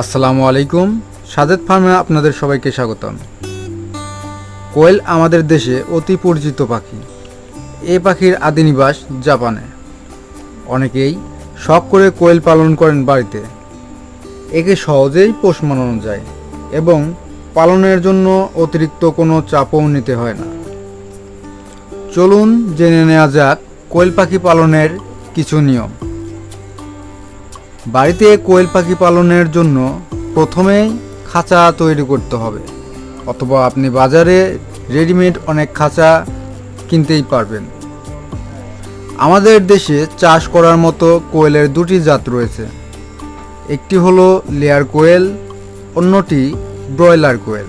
আসসালামু আলাইকুম। সাজেদ ফার্মে আপনাদের সবাইকে স্বাগতম। কোয়েল আমাদের দেশে অতি পরিচিত পাখি। এ পাখির আদি নিবাস জাপানে। অনেকেই শখ করে কোয়েল পালন করেন বাড়িতে। একে সহজেই পোষ মানানো যায় এবং পালনের জন্য অতিরিক্ত কোনো চাপও নিতে হয় না। চলুন জেনে নেওয়া যাক কোয়েল পাখি পালনের কিছু নিয়ম। বাড়িতে কোয়েল পাখি পালনের জন্য প্রথমেই খাঁচা তৈরি করতে হবে, অথবা আপনি বাজারে রেডিমেড অনেক খাঁচা কিনতেই পারবেন। আমাদের দেশে চাষ করার মতো কোয়েলের দুটি জাত রয়েছে। একটি হলো লেয়ার কোয়েল, অন্যটি ব্রয়লার কোয়েল।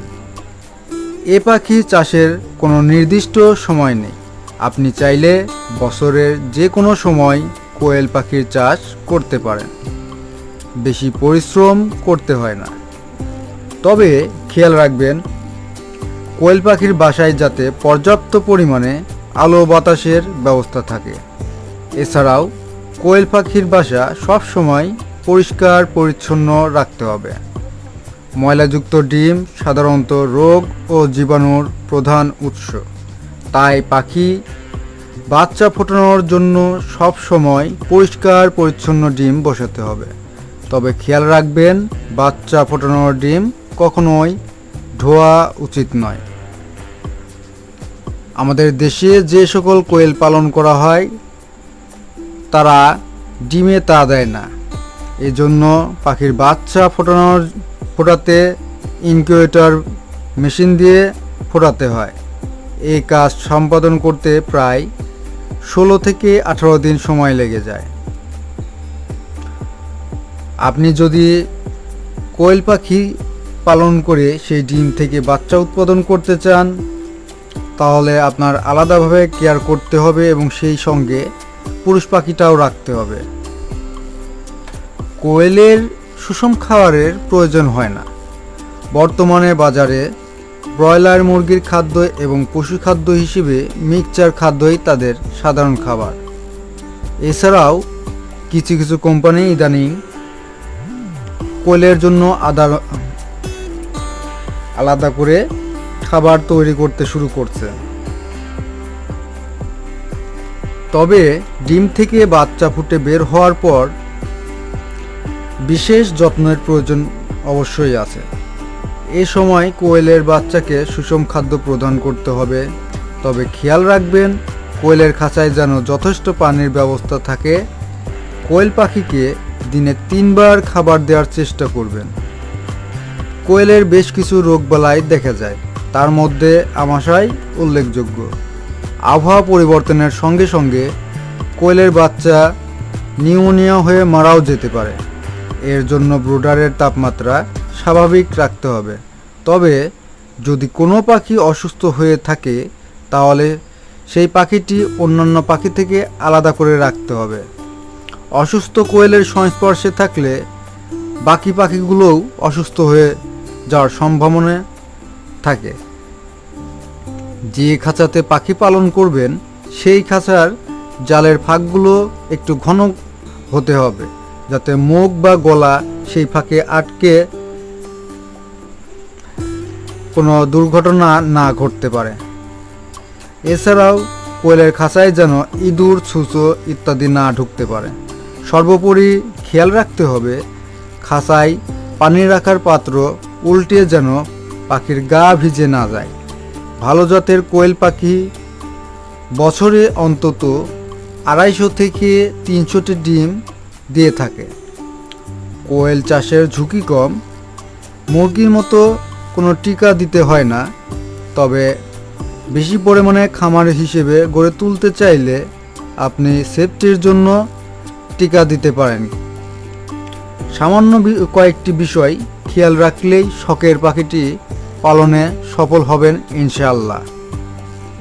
এ পাখি চাষের কোনো নির্দিষ্ট সময় নেই। আপনি চাইলে বছরের যে কোনো সময় কোয়েল পাখির চাষ করতে পারেন। বেশি পরিশ্রম করতে হয় না। তবে খেয়াল রাখবেন, কোয়েল পাখির বাসায় যাতে পর্যাপ্ত পরিমাণে আলো বাতাসের ব্যবস্থা থাকে। এছাড়াও, কোয়েল পাখির বাসা সবসময় পরিষ্কার, পরিচ্ছন্ন রাখতে হবে। ময়লাযুক্ত ডিম সাধারণত রোগ ও জীবাণুর প্রধান উৎস। তাই পাখি বাচ্চা ফোটানোর জন্য সব সময় পরিষ্কার, পরিচ্ছন্ন ডিম বসাতে হবে। তবে খেয়াল রাখবেন, বাচ্চা ফোটানোর ডিম কখনোই ধোয়া উচিত নয়। আমাদের দেশে যে সকল কোয়েল পালন করা হয়, তারা ডিমে তা দেয় না। এজন্য পাখির বাচ্চা ফোটানোর, ফোটাতে ইনকিউবেটর মেশিন দিয়ে ফোটাতে হয়। এই কাজ সম্পাদন করতে প্রায় ষোলো থেকে আঠারো দিন সময় লেগে যায়। আপনি যদি কোয়েল পাখি পালন করে সেই ডিম থেকে বাচ্চা উৎপাদন করতে চান, তাহলে আপনার আলাদাভাবে কেয়ার করতে হবে এবং সেই সঙ্গে পুরুষ পাখিটাও রাখতে হবে। কোয়েলের সুষম খাবারের প্রয়োজন হয় না। বর্তমানে বাজারে ব্রয়লার মুরগির খাদ্য এবং পশু খাদ্য হিসেবে মিক্সচার খাদ্যই তাদের সাধারণ খাবার। এছাড়াও কিছু কিছু কোম্পানি ইদানিং কোয়েলের জন্য আদা, আলাদা করে খাবার তৈরি করতে শুরু করছে। তবে ডিম থেকে বাচ্চা ফুটে বের হওয়ার পর বিশেষ যত্নের প্রয়োজন অবশ্যই আছে। এ সময় কোয়েলের বাচ্চাকে সুষম খাদ্য প্রদান করতে হবে। তবে খেয়াল রাখবেন, কোয়েলের খাঁচায় যেন যথেষ্ট পানির ব্যবস্থা থাকে। কোয়েল পাখিকে দিনে তিনবার খাবার দেওয়ার চেষ্টা করবেন। কোয়েলের বেশ কিছু রোগবালাই দেখা যায়। তার মধ্যে আমাশাই উল্লেখযোগ্য। আবহাওয়া পরিবর্তনের সঙ্গে সঙ্গে কোয়েলের বাচ্চা নিউমোনিয়া হয়ে মারাও যেতে পারে। এর জন্য ব্রুডারের তাপমাত্রা স্বাভাবিক রাখতে হবে। তবে যদি কোনো পাখি অসুস্থ হয়ে থাকে, তাহলে সেই পাখিটি অন্যান্য পাখি থেকে আলাদা করে রাখতে হবে। অসুস্থ কোয়েলের সংস্পর্শে থাকলে বাকি পাখিগুলোও অসুস্থ হয়ে যাওয়ার সম্ভাবনা থাকে। যে খাঁচাতে পাখি পালন করবেন, সেই খাঁচার জালের ফাঁকগুলো একটু ঘন হতে হবে, যাতে মুখ বা গলা সেই ফাঁকে আটকে কোনো দুর্ঘটনা না ঘটতে পারে। এছাড়াও কোয়েলের খাঁচায় যেন ইঁদুর, ছুঁচো ইত্যাদি না ঢুকতে পারে। সর্বোপরি খেয়াল রাখতে হবে, খাঁচায় পানি রাখার পাত্র উল্টে যেন পাখির গা ভিজে না যায়। ভালো জাতের কোয়েল পাখি বছরে অন্তত আড়াইশো থেকে তিনশোটি ডিম দিয়ে থাকে। কোয়েল চাষের ঝুঁকি কম, মুরগির মতো কোনো টিকা দিতে হয় না, তবে বেশি পরিমাণে খামার হিসেবে গড়ে তুলতে চাইলে আপনি সেফটির জন্য টিকা দিতে পারেন। সামান্য কয়েকটি বিষয় খেয়াল রাখলেই শখের পাখিটি পালনে সফল হবেন ইনশাআল্লাহ।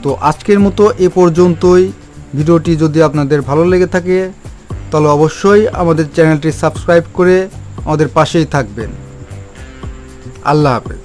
তো আজকের মতো এ পর্যন্তই। ভিডিওটি যদি আপনাদের ভালো লেগে থাকে, তাহলে অবশ্যই আমাদের চ্যানেলটি সাবস্ক্রাইব করে আমাদের পাশেই থাকবেন। আল্লাহ হাফেজ।